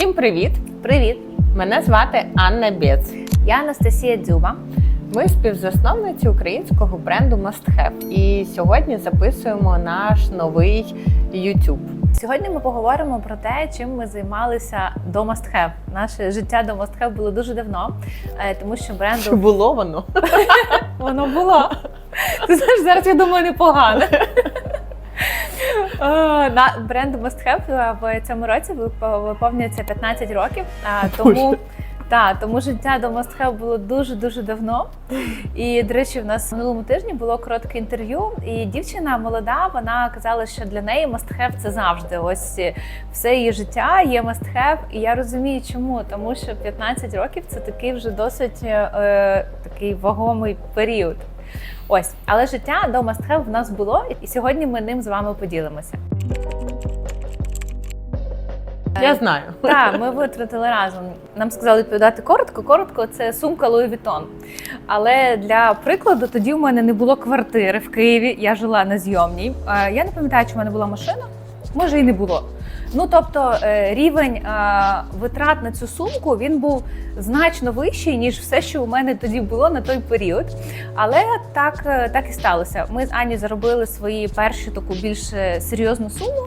Всім привіт! Привіт! Мене звати Анна Бєц. Я Анастасія Дзюба. Ми співзасновниці українського бренду Must Have. І сьогодні записуємо наш новий YouTube. Сьогодні ми поговоримо про те, чим ми займалися до Must Have. Наше життя до Must Have було дуже давно, е, тому що Чи бренду було воно? воно було. Ти знаєш, зараз я думаю непогано. Е, На бренду Must Have в цьому році вип- виповнюється 15 років. Тому та, тому життя до Must Have було дуже дуже давно. І до речі, в нас в минулому тижні було коротке інтерв'ю, і дівчина молода, вона казала, що для неї Must Have це завжди. Ось е, все її життя є Must Have. І я розумію, чому, тому що 15 років це такий вже досить е, такий вагомий період. Ось, але життя до Have в нас було, і сьогодні ми ним з вами поділимося. Я знаю. Так, ми витратили разом. Нам сказали відповідати коротко. Коротко це сумка Louis Vuitton. Але для прикладу, тоді в мене не було квартири в Києві. Я жила на зйомній. Е, Я не пам'ятаю, чи в мене була машина. Може, і не було. Ну тобто е, рівень е, витрат на цю сумку він був значно вищий, ніж все, що у мене тоді було на той період. Але так, е, так і сталося. Ми з Ані заробили свої перші таку більш серйозну суму.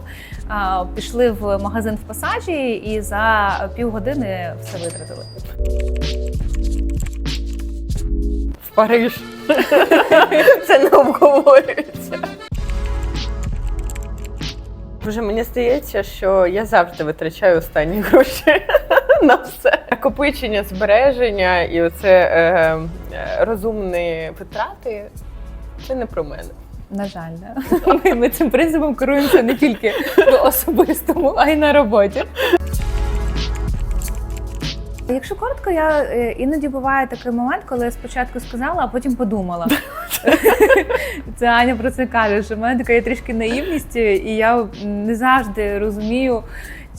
Пішли в магазин в пасажі і за півгодини все витратили. В Париж. Це не обговорюється. Вже мені здається, що я завжди витрачаю останні гроші на все. Накопичення, збереження і оце е, е, розумні витрати. Це не про мене. На жаль, да. ми, ми цим принципом керуємося не тільки в особистому, а й на роботі. Якщо коротко, я е, іноді буває такий момент, коли я спочатку сказала, а потім подумала. Це Аня про це каже, що в мене така є трішки наївність, і я не завжди розумію,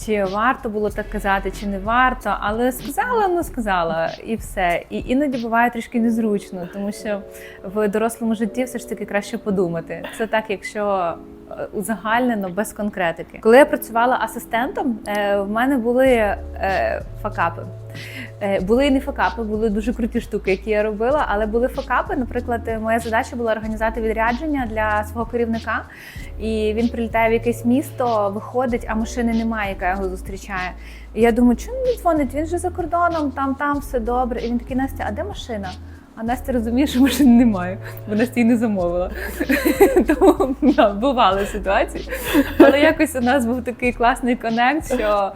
чи варто було так казати, чи не варто. Але сказала, ну сказала, і все. І іноді буває трішки незручно, тому що в дорослому житті все ж таки краще подумати. Це так, якщо е, узагальнено без конкретики. Коли я працювала асистентом, е, в мене були е, факапи. Е, Були і не факапи, були дуже круті штуки, які я робила, але були факапи. Наприклад, е, моя задача була організувати відрядження для свого керівника, і він прилітає в якесь місто, виходить, а машини немає, яка його зустрічає. І я думаю, чому він дзвонить? Він же за кордоном, там, там все добре. І він такий, Настя, а де машина? А Настя розуміє, що машини немає, бо Настя її не замовила. Тому да, бували ситуації. Але якось у нас був такий класний конект, що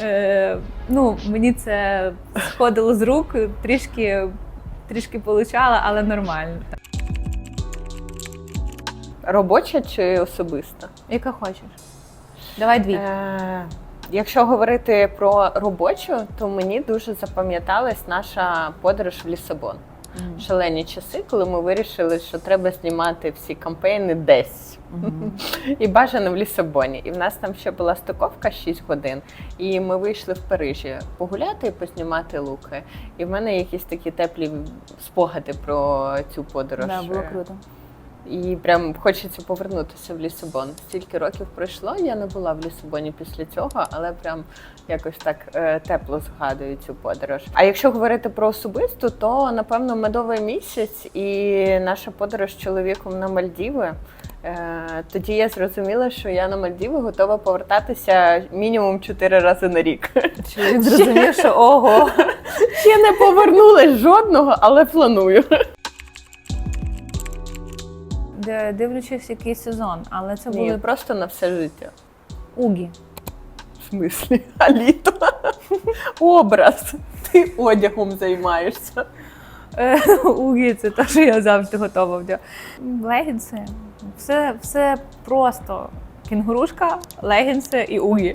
е, ну, мені це сходило з рук, трішки, трішки получала, але нормально. Робоча чи особиста? Яка хочеш? Давай дві. Е, якщо говорити про робочу, то мені дуже запам'яталась наша подорож в Лісабон. Шалені часи, коли ми вирішили, що треба знімати всі кампейни десь. І бажано в Лісабоні. І в нас там ще була стиковка 6 годин. І ми вийшли в Парижі погуляти і познімати луки. І в мене якісь такі теплі спогади про цю подорож. Да, було круто. І прям хочеться повернутися в Лісабон. Стільки років пройшло, я не була в Лісабоні після цього, але прям якось так е, тепло згадую цю подорож. А якщо говорити про особисту, то напевно медовий місяць і наша подорож з чоловіком на Мальдіви. Е, тоді я зрозуміла, що я на Мальдіви готова повертатися мінімум чотири рази на рік. Чоловік зрозумів, що ого. Ще не повернулась жодного, але планую. Дивлячись, який сезон, але це Ні, були просто на все життя. угі. В смислі, а літо? Образ. Ти одягом займаєшся. Е, Угі, це те, що я завжди готова вдягати. Легінси. Все, все просто. Кінгурушка, легінси і угі.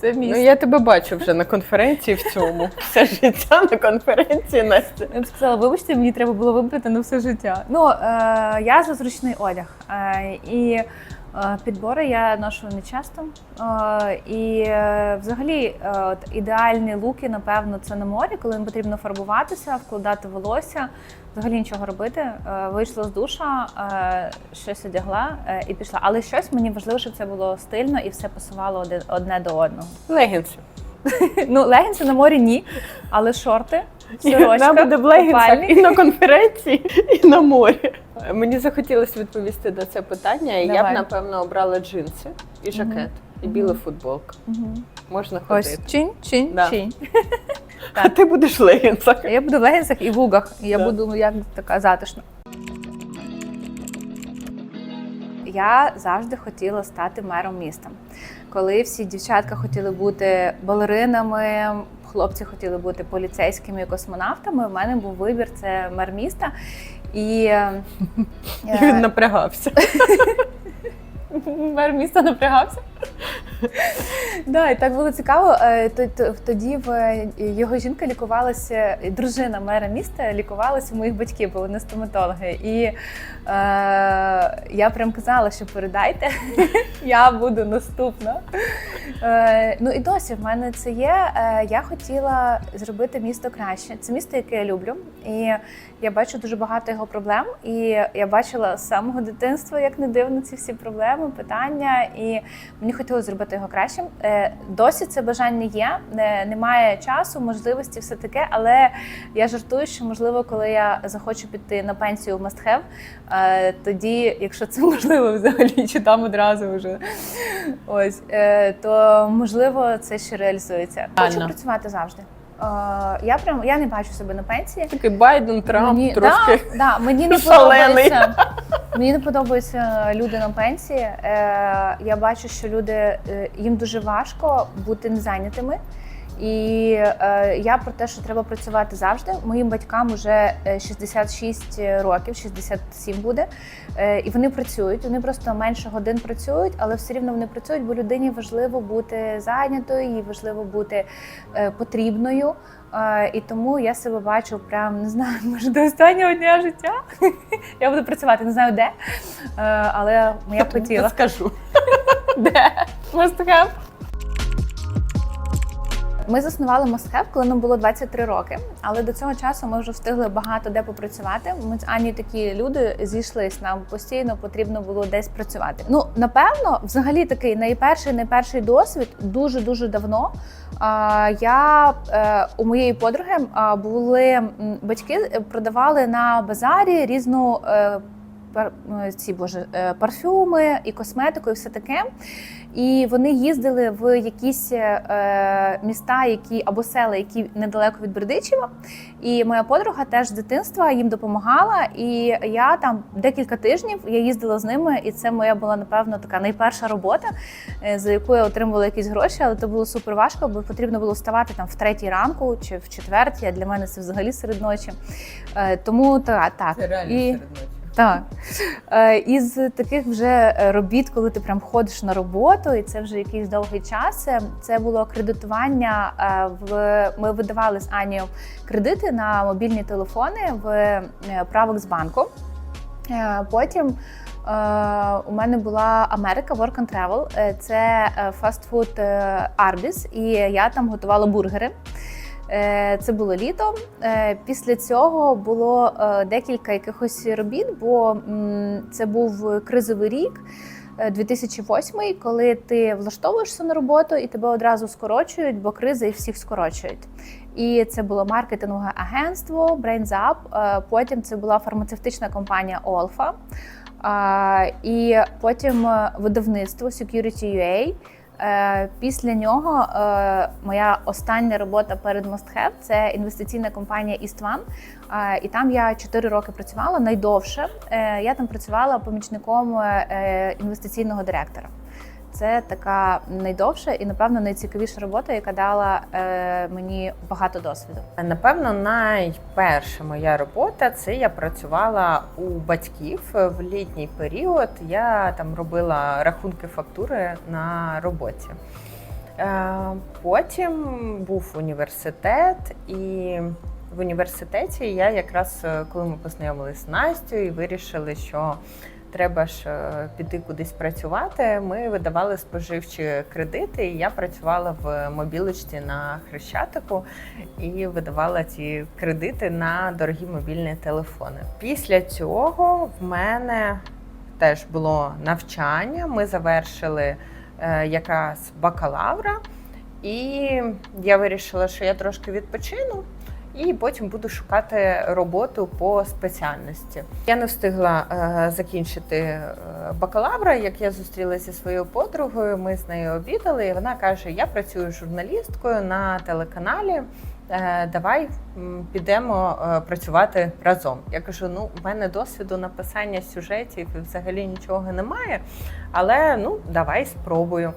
Це мій. Ну я тебе бачу вже на конференції в цьому. Все життя на конференції Настя. Я б сказала, вибачте, мені треба було вибрати на все життя. Ну, е, я за зручний одяг. Е, і е, підбори я ношу не часто. Е, і е, взагалі, е, от, ідеальні луки, напевно, це на морі, коли не потрібно фарбуватися, вкладати волосся, взагалі нічого робити. Е, вийшла з душа, е, щось одягла е, і пішла. Але щось мені важливо, щоб це було стильно і все пасувало одне до одного. Легінси. Ну, легінси на морі ні, але шорти, Вона буде в легінсах і на конференції, і на морі. Мені захотілося відповісти на це питання, і я б напевно обрала джинси і жакет, і біла футболка. Можна Ось ходити. чинь, чинь, Да. А ти будеш в легінсах. Я буду в легінсах і в лугах, і я Да. буду як така затишна. Я завжди хотіла стати мером міста. Коли всі дівчатка хотіли бути балеринами, хлопці хотіли бути поліцейськими і космонавтами, у мене був вибір це мер міста. І е, Він напрягався. Мер міста напрягався. Да, і так було цікаво. Е, Тоді в е, його жінка лікувалася, дружина мера міста лікувалася у моїх батьків, бо вони стоматологи. І е, я прям казала, що передайте, я буду наступна. Е, ну і досі в мене це є. Е, я хотіла зробити місто краще. Це місто, яке я люблю. І я бачу дуже багато його проблем. І я бачила з самого дитинства, як не дивно, ці всі проблеми, питання. І мені хотілося зробити його кращим. Е, Досі це бажання є. Немає часу, можливості, все таке. Але я жартую, що можливо, коли я захочу піти на пенсію в мастхев, тоді, якщо це можливо взагалі, чи там одразу вже ось, е, то можливо це ще реалізується. Хочу працювати завжди. Я прям я не бачу себе на пенсії. Такий Байден, Трамп Мені, трошки. да, да, мені не шалений. подобається. Мені не подобаються люди на пенсії. Е, я бачу, що люди е, їм дуже важко бути незайнятими. І е, я про те, що треба працювати завжди. Моїм батькам вже е, 66 років, 67 буде. Е, і вони працюють. Вони просто менше годин працюють, але все рівно вони працюють, бо людині важливо бути зайнятою, їй важливо бути е, потрібною. Е, і тому я себе бачу прям не знаю, може до останнього дня життя. я буду працювати, не знаю де. Е, але я б хотіла. скажу. Де? Must have. Ми заснували Must коли нам було 23 роки, але до цього часу ми вже встигли багато де попрацювати. Ми з Ані такі люди зійшлись. Нам постійно потрібно було десь працювати. Ну напевно, взагалі такий найперший, найперший досвід дуже дуже давно. Я е, у моєї подруги були батьки е, продавали на базарі різну. е, Ці боже парфюми і косметику, і все таке. І вони їздили в якісь е, міста, які або села, які недалеко від Бердичева. І моя подруга теж з дитинства їм допомагала. І я там декілька тижнів я їздила з ними, і це моя була напевно така найперша робота, е, за яку я отримувала якісь гроші, але це було супер важко, бо потрібно було вставати там в третій ранку чи в четвертій. А для мене це взагалі серед ночі. Е, тому та, так. І... Так. Е, Із таких вже е, робіт, коли ти прям ходиш на роботу, і це вже якийсь довгий час. е, Це було кредитування. В ми видавали з Анією кредити на мобільні телефони в правок з банку. Потім у мене була Америка Work and Travel. Це фастфуд Arby's, і я там готувала бургери. Е, Це було літо. Е, Після цього було е, декілька якихось робіт, бо це був кризовий рік. е, 2008, коли ти влаштовуєшся на роботу і тебе одразу скорочують, бо криза і всіх скорочують. І це було маркетингове агентство Brains Up, Потім це була фармацевтична компанія Олфа. І потім видавництво Security.ua. Е, Після нього е, моя остання робота перед Have – це інвестиційна компанія Істван. Е, І там я 4 роки працювала найдовше. Е, Я там працювала помічником е, інвестиційного директора. Це така найдовша і, напевно, найцікавіша робота, яка дала е, мені багато досвіду. Напевно, найперша моя робота це я працювала у батьків в літній період. Я там робила рахунки фактури на роботі. Е, Потім був університет, і в університеті я якраз е, коли ми познайомилися з Настю і вирішили, що треба ж е, піти кудись працювати. Ми видавали споживчі кредити, і я працювала в мобілочці на Хрещатику і видавала ці кредити на дорогі мобільні телефони. Після цього в мене теж було навчання. Ми завершили е, якраз бакалавра. І я вирішила, що я трошки відпочину. І потім буду шукати роботу по спеціальності. Я не встигла е, закінчити е, бакалавра, як я зустрілася зі своєю подругою. Ми з нею обідали, і вона каже: Я працюю журналісткою на телеканалі. Е, давай підемо працювати разом. Я кажу: ну, в мене досвіду написання сюжетів і взагалі нічого немає, але ну давай спробую.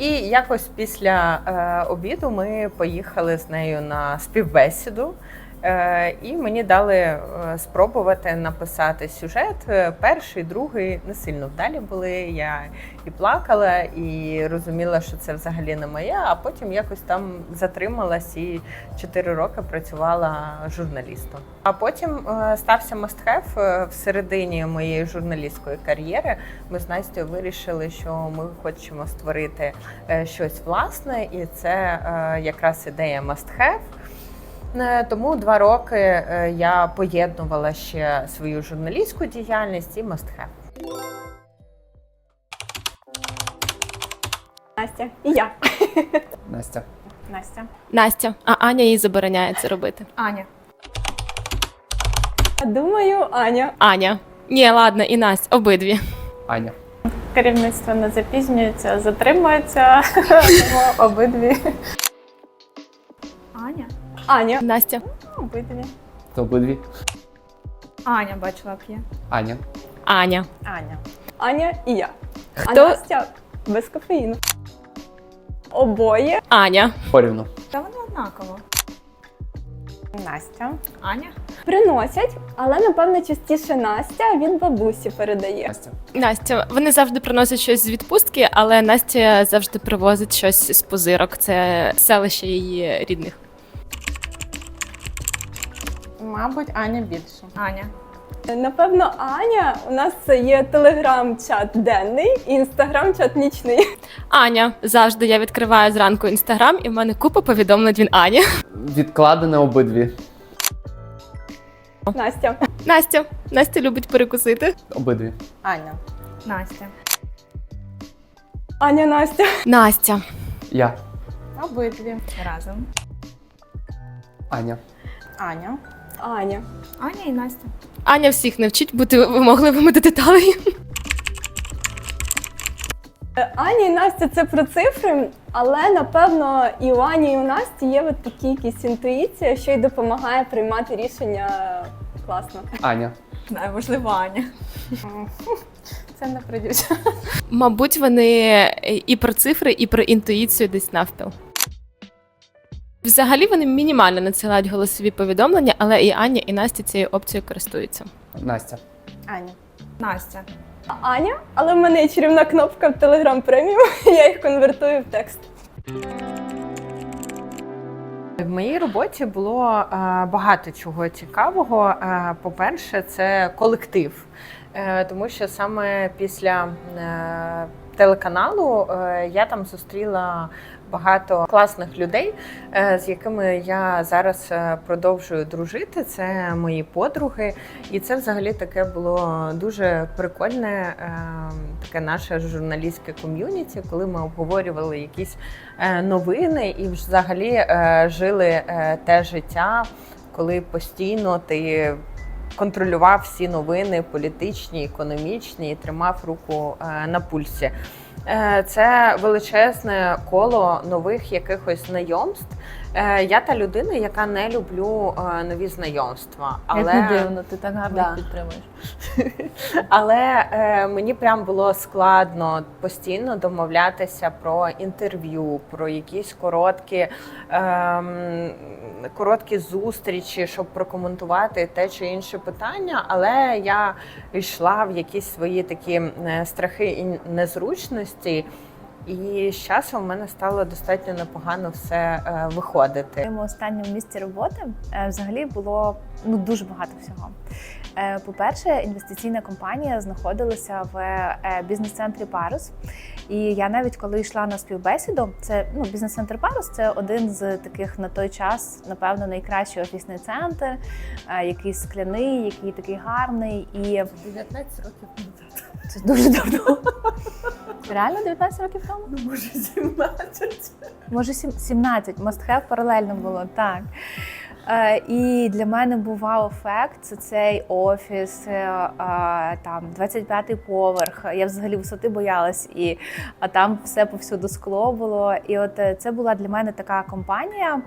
І якось після е, обіду ми поїхали з нею на співбесіду. Е, і мені дали е, спробувати написати сюжет. Е, Перший, другий не сильно вдалі були. Я і плакала, і розуміла, що це взагалі не моє. А потім якось там затрималась і 4 роки працювала журналістом. А потім стався мастхев в середині моєї журналістської кар'єри. Ми з Настю вирішили, що ми хочемо створити щось власне, і це якраз ідея мастхев. Е, Тому два роки е, я поєднувала ще свою журналістську діяльність і мастхев. Настя і я. Настя. Настя. Настя, а Аня їй забороняє це робити. Аня. Думаю, Аня. Аня. Ні, ладно, і Настя, обидві. Аня. Керівництво не запізнюється, затримується. Тому обидві. Аня. Аня. Настя. Обидві. То обидві. Аня бачила п'є. Аня. Аня. Аня. Аня і я. А Настя без кофеїну. Обоє. Аня. Порівну. Та вона однакова. Настя. Аня. Приносять, але напевно частіше Настя від бабусі передає. Настя. Настя. Вони завжди приносять щось з відпустки, але Настя завжди привозить щось з позирок. Це селище її рідних. Мабуть, Аня більше. Аня. Напевно, Аня у нас це є телеграм-чат денний і інстаграм-чат нічний. Аня. Завжди я відкриваю зранку інстаграм, і в мене купа повідомлень від Ані. Відкладене обидві. Настя. Настя. Настя любить перекусити. Обидві. Аня. Настя. Аня Настя. Настя. Я. Обидві. Разом. Аня. Аня. Аня. Аня і Настя. Аня всіх не вчить бути вимогливими до деталей. Е, Аня і Настя це про цифри, але напевно і у Ані, і у Насті є от такі якісь інтуїція, що й допомагає приймати рішення класно. Аня. Не, можливо, Аня. Це не придюся. Мабуть, вони і про цифри, і про інтуїцію десь навпіл. Взагалі вони мінімально надсилають голосові повідомлення, але і Аня, і Настя цією опцією користуються. Настя. Аня. Настя. Аня, але в мене є чарівна кнопка в Telegram Premium, я їх конвертую в текст. В моїй роботі було е, багато чого цікавого. Е, По-перше, це колектив, Е, тому що саме після е, телеканалу е, я там зустріла багато класних людей, е, з якими я зараз е, продовжую дружити. Це мої подруги, і це взагалі таке було дуже прикольне, е, таке наше журналістське ком'юніті, коли ми обговорювали якісь новини і взагалі жили те життя, коли постійно ти контролював всі новини політичні, економічні і тримав руку на пульсі. Е, Це величезне коло нових якихось знайомств. Е, Я та людина, яка не люблю е, нові знайомства, але дивно, ти так гарно Да. підтримуєш. але е, мені прям було складно постійно домовлятися про інтерв'ю, про якісь короткі, ем, короткі зустрічі, щоб прокоментувати те чи інше питання. Але я йшла в якісь свої такі е, страхи і незручності. І з часом в мене стало достатньо непогано все е, виходити. В моєму останньому місці роботи е, взагалі було ну дуже багато всього. Е, По-перше, інвестиційна компанія знаходилася в е, бізнес-центрі Парус. І я навіть коли йшла на співбесіду, це ну бізнес-центр Парус це один з таких на той час, напевно, найкращий офісний центр, е, який скляний, який такий гарний. І 19 років назад. Це дуже давно. Реально 19 років тому? Ну, може, 17. Може, сім- 17. Must have паралельно було, так. Е, і для мене був вау-ефект. Це цей офіс, е, е, там 25-й поверх. Я взагалі висоти боялась, і а там все повсюду скло було. І от це була для мене така компанія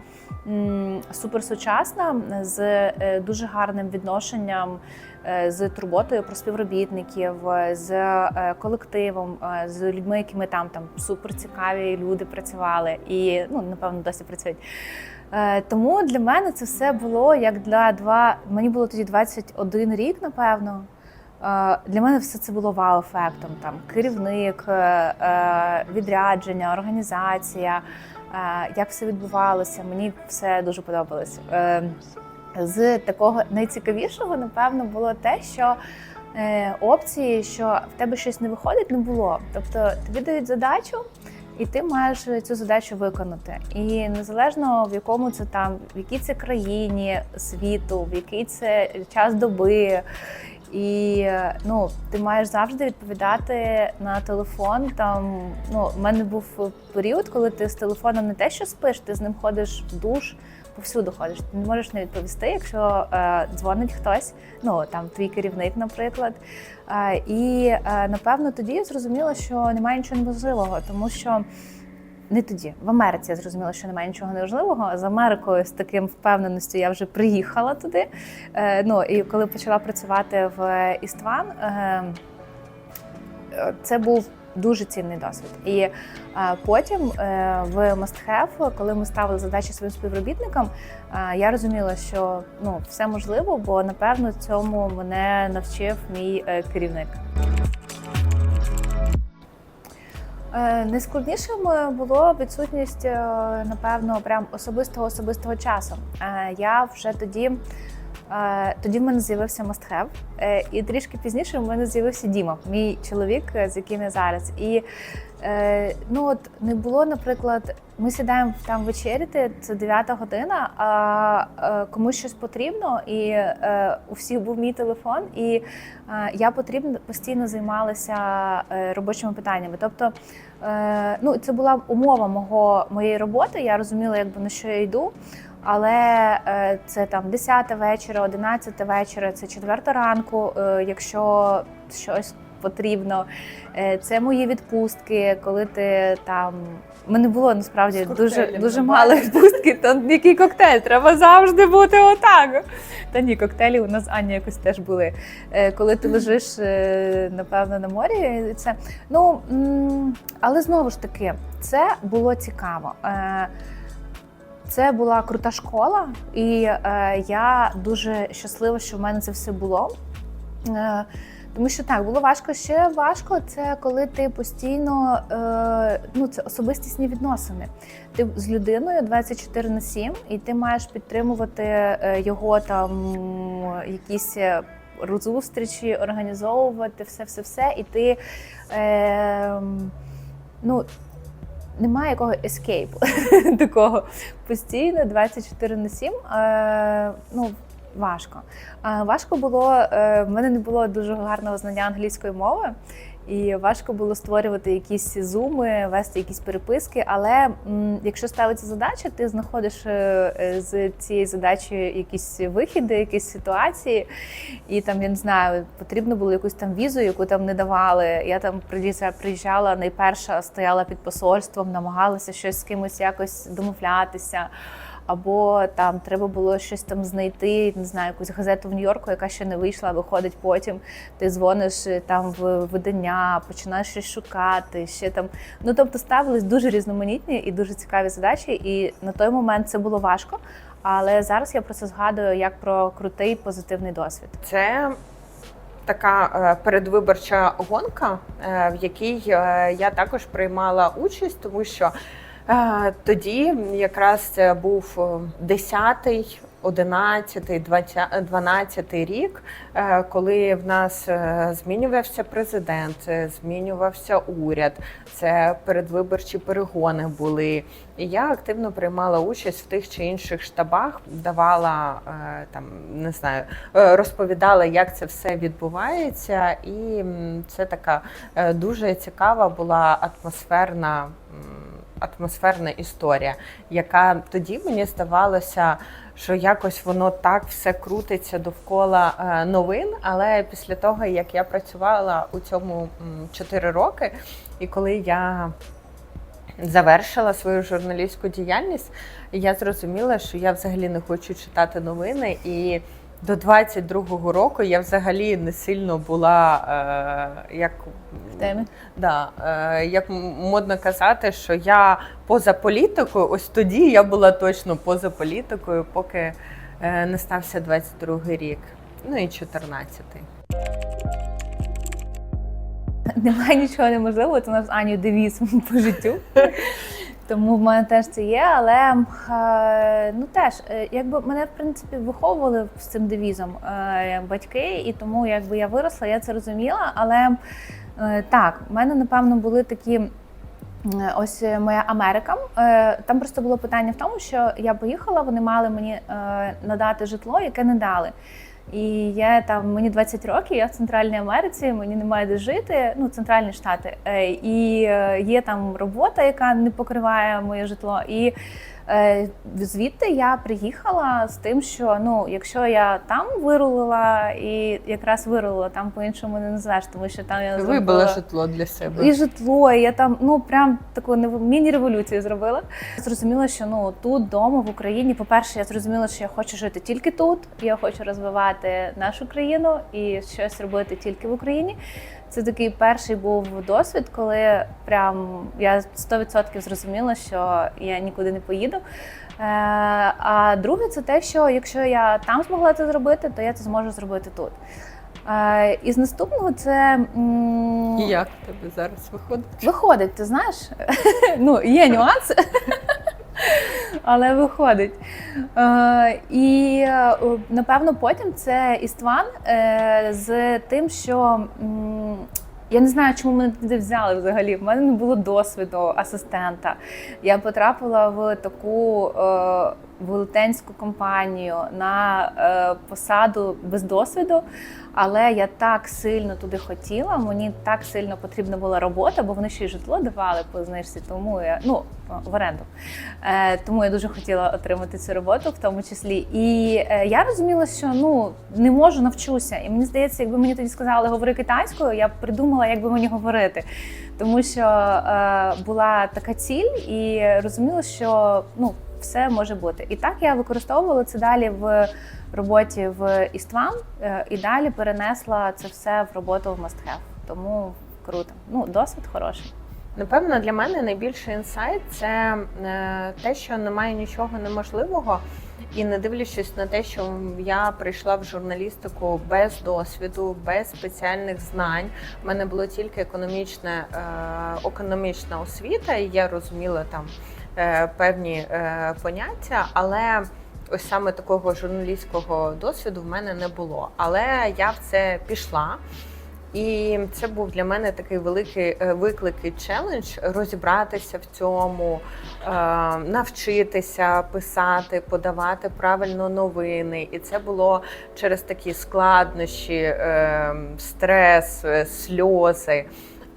суперсучасна з дуже гарним відношенням. З турботою про співробітників, з колективом, з людьми, якими там там суперцікаві люди працювали, і ну напевно досі працюють. Е, Тому для мене це все було як для два. Мені було тоді 21 рік, напевно. Е, Для мене все це було вау-ефектом. Там керівник, е, відрядження, організація, як все відбувалося. Мені все дуже подобалось. З такого найцікавішого, напевно, було те, що опції, що в тебе щось не виходить, не було. Тобто тобі дають задачу, і ти маєш цю задачу виконати. І незалежно в якому це там, в якій це країні світу, в який це час доби. І ну, ти маєш завжди відповідати на телефон. Там ну, в мене був період, коли ти з телефоном не те, що спиш, ти з ним ходиш в душ, повсюду ходиш. Ти не можеш не відповісти, якщо е, дзвонить хтось, ну там твій керівник, наприклад. Е, і е, напевно тоді я зрозуміла, що немає нічого неможливого, тому що. Не тоді, в Америці я зрозуміла, що немає нічого неможливого. З Америкою з таким впевненістю я вже приїхала туди. Е, ну і коли почала працювати в Істван, е, е, це був дуже цінний досвід. І е, потім е, в Have, коли ми ставили задачі своїм співробітникам, е, я розуміла, що ну все можливо, бо напевно цьому мене навчив мій керівник. Найскладнішим було відсутність, напевно, прям особистого особистого часу. Я вже тоді. Тоді в мене з'явився е, і трішки пізніше в мене з'явився Діма, мій чоловік, е, з яким я зараз. І е, ну от не було, наприклад, ми сідаємо там вечеряти, це 9 година, а е, комусь щось потрібно, і у всіх був мій телефон, і я потрібно постійно займалася робочими питаннями. Тобто, ну це була умова мого моєї роботи. Я розуміла, якби на що я йду. Але е, це там 10 вечора, 11 вечора, це 4 ранку, е, якщо щось потрібно. Е, це мої відпустки, коли ти там. У мене було насправді дуже дуже мало відпустки. Там який коктейль, треба завжди бути отак. Та ні, коктейлі у нас Аня якось теж були. Коли ти лежиш, напевно, на морі, це ну але знову ж таки, це було цікаво. Це була крута школа, і е, я дуже щаслива, що в мене це все було. Е, тому що так, було важко. Ще важко це коли ти постійно е, ну, це особистісні відносини. Ти з людиною 24 на 7, і ти маєш підтримувати е, його там якісь. е, Зустрічі організовувати все, все, все, і ти е, ну, немає якого ескейпу такого постійно 24 на 7. Е, ну, важко. Е, важко було, е, в мене не було дуже гарного знання англійської мови. І важко було створювати якісь зуми, вести якісь переписки. Але м, якщо ставиться задача, ти знаходиш е, е, з цієї задачі якісь вихіди, якісь ситуації. І там я не знаю, потрібно було якусь там візу, яку там не давали. Я там приїжджала найперша, стояла під посольством, намагалася щось з кимось якось домовлятися. Або там треба було щось там знайти, не знаю, якусь газету в Нью-Йорку, яка ще не вийшла, виходить потім. Ти дзвониш е, там в видання, починаєш щось шукати. Ще там. Ну тобто ставились дуже різноманітні і дуже цікаві задачі. І на той момент це було важко. Але зараз я про це згадую як про крутий позитивний досвід. Це така е, передвиборча гонка, е, в якій я також приймала участь, тому що тоді якраз це був 10-й 11, 12 рік, е, коли в нас е, змінювався президент, е, змінювався уряд, це передвиборчі перегони були. І я активно приймала участь в тих чи інших штабах, давала там, не знаю, розповідала, як це все відбувається, і це така дуже цікава була атмосферна. Атмосферна історія, яка тоді мені здавалося, що якось воно так все крутиться довкола е, новин. Але після того, як я працювала у цьому 4 роки, і коли я завершила свою журналістську діяльність, я зрозуміла, що я взагалі не хочу читати новини. І до 22-го року я взагалі не сильно була е, як В темі. Да, е, як модно казати, що я поза політикою, ось тоді я була точно поза політикою, поки е, не стався 22-й рік, ну і 14-й. Немає нічого неможливого, це у нас Аню девіз по життю. Тому в мене теж це є, але ну теж, е, якби мене в принципі виховували з цим девізом е, батьки, і тому якби я виросла, я це розуміла. Але е, так, в мене напевно були такі. Ось моя Америка. Там просто було питання в тому, що я поїхала, вони мали мені надати житло, яке не дали. І я там мені 20 років, я в Центральній Америці, мені немає де жити, ну центральні штати. Е, І е, є там робота, яка не покриває моє житло. І звідти я приїхала з тим, що ну, якщо я там вирулила, і якраз вирулила, там по-іншому не назвеш, тому що там я Вибила житло для себе. і житло, і я там ну прям таку міні-революцію зробила. Зрозуміла, що ну тут вдома в Україні, по-перше, я зрозуміла, що я хочу жити тільки тут. Я хочу розвивати нашу країну і щось робити тільки в Україні. Це такий перший був досвід, коли прям я 100% зрозуміла, що я нікуди не поїду. Е, а друге, це те, що якщо я там змогла це зробити, то я це зможу зробити тут. Е, і з наступного це І як тебе зараз виходить? Виходить, ти знаєш? ну, є нюанси, але виходить. Е, і е, напевно потім це Істван е, з тим, що. я не знаю, чому мене туди взяли взагалі. В мене не було досвіду асистента. Я потрапила в таку велетенську компанію на посаду без досвіду, але я так сильно туди хотіла. Мені так сильно потрібна була робота, бо вони ще й житло давали по знижці, тому я ну в оренду. Е, тому я дуже хотіла отримати цю роботу, в тому числі. І е, я розуміла, що ну не можу навчуся. І мені здається, якби мені тоді сказали говори китайською, я б придумала, як би мені говорити. Тому що е, була така ціль, і розуміла, що ну все може бути. І так я використовувала це далі в роботі в Істван, е, і далі перенесла це все в роботу в Have. Тому круто. Ну, досвід хороший. Напевно, для мене найбільший інсайт це е, те, що немає нічого неможливого. І не дивлячись на те, що я прийшла в журналістику без досвіду, без спеціальних знань. У мене було тільки економічне, е, економічна освіта, і я розуміла там певні е, поняття, але ось саме такого журналістського досвіду в мене не було. Але я в це пішла. І це був для мене такий великий е, виклик і челендж розібратися в цьому, е, навчитися писати, подавати правильно новини. І це було через такі складнощі, е, стрес, е, сльози.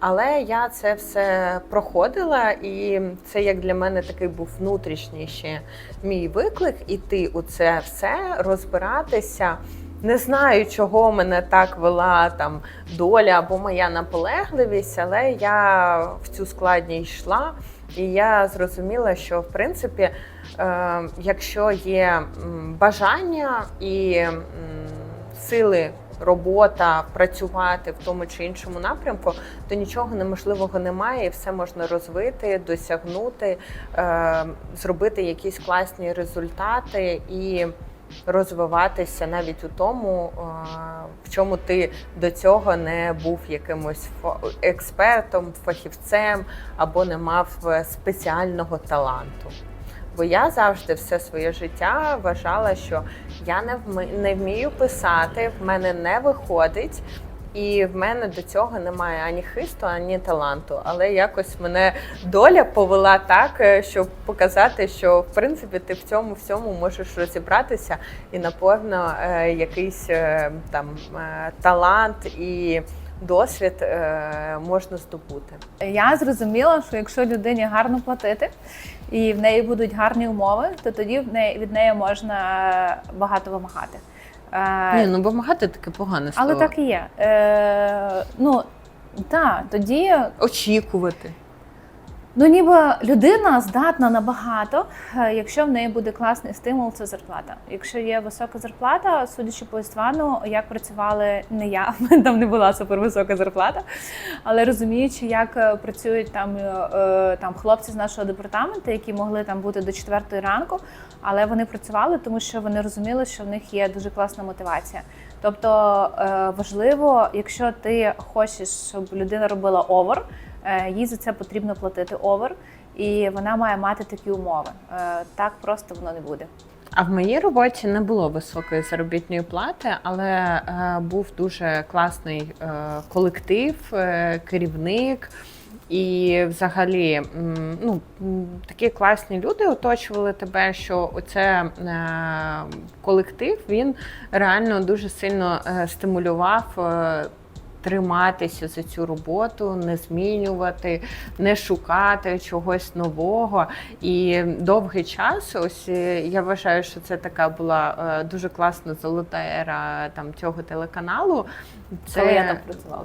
Але я це все проходила, і це як для мене такий був внутрішній ще мій виклик іти у це все, розбиратися. Не знаю, чого мене так вела там доля або моя наполегливість, але я в цю складність йшла, і я зрозуміла, що в принципі, е, якщо є бажання і сили. Робота працювати в тому чи іншому напрямку, то нічого неможливого немає, і все можна розвити, досягнути, е, зробити якісь класні результати і розвиватися навіть у тому, е, в чому ти до цього не був якимось експертом, фахівцем або не мав е, спеціального таланту. Бо я завжди все своє життя вважала, що я не вми- не вмію писати, в мене не виходить. І в мене до цього немає ані хисту, ані таланту. Але якось мене доля повела так, е, щоб показати, що в принципі ти в цьому всьому можеш розібратися, і напевно е, якийсь е, там талант і досвід е, можна здобути. Я зрозуміла, що якщо людині гарно платити і в неї будуть гарні умови, то тоді в неї від неї можна багато вимагати. Е, Ні, ну вимагати таке погане слово. але так і є. Е, ну так, тоді очікувати. Ну, ніби людина здатна на багато, е, якщо в неї буде класний стимул, це зарплата. Якщо є висока зарплата, судячи по Іствану, як працювали не я, там не була супервисока зарплата, але розуміючи, як е, працюють там, е, там хлопці з нашого департаменту, які могли там бути до четвертої ранку, але вони працювали, тому що вони розуміли, що в них є дуже класна мотивація. Тобто важливо, якщо ти хочеш, щоб людина робила овер, їй за це потрібно платити овер, і вона має мати такі умови. Е, Так просто воно не буде. А в моїй роботі не було високої заробітної плати, але е, був дуже класний е, колектив, е, керівник. І взагалі, ну такі класні люди оточували тебе, що оце е, колектив він реально дуже сильно е, стимулював. Триматися за цю роботу, не змінювати, не шукати чогось нового. І довгий час, ось е, я вважаю, що це така була е, дуже класна золота ера там цього телеканалу. Це Коли я там працювала.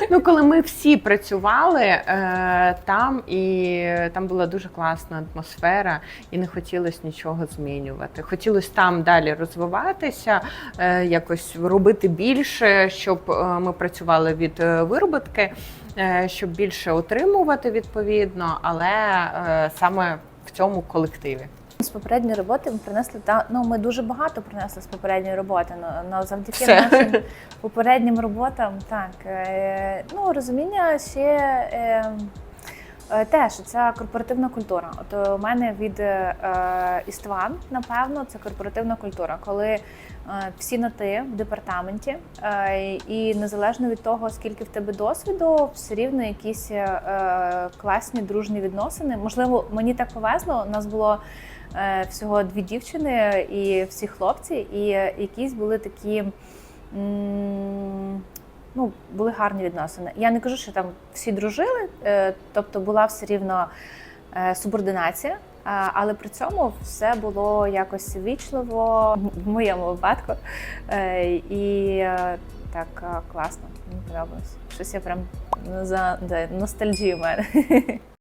ну, коли ми всі працювали е, там, і там була дуже класна атмосфера, і не хотілося нічого змінювати. Хотілося там далі розвиватися, е, якось робити більше, щоб е, ми працювали від е, вироботки, е, щоб більше отримувати відповідно, але е, саме в цьому колективі. З попередньої роботи ми принесли та ну ми дуже багато принесли з попередньої роботи. Ну, ну завдяки Все. нашим попереднім роботам, так ну розуміння ще. Е, Теж ця корпоративна культура. От у мене від е, Істван, напевно, це корпоративна культура, коли е, всі на ти в департаменті, е, і незалежно від того, скільки в тебе досвіду, все рівно якісь е, класні дружні відносини. Можливо, мені так повезло. У нас було е, всього дві дівчини і всі хлопці, і е, якісь були такі. м, Ну, були гарні відносини. Я не кажу, що там всі дружили, е, тобто була все рівно е, субординація, але при цьому все було якось вічливо в моєму випадку. Е, І е, так е, класно, мені подобалось. Щось я прям за да, ностальгію мене.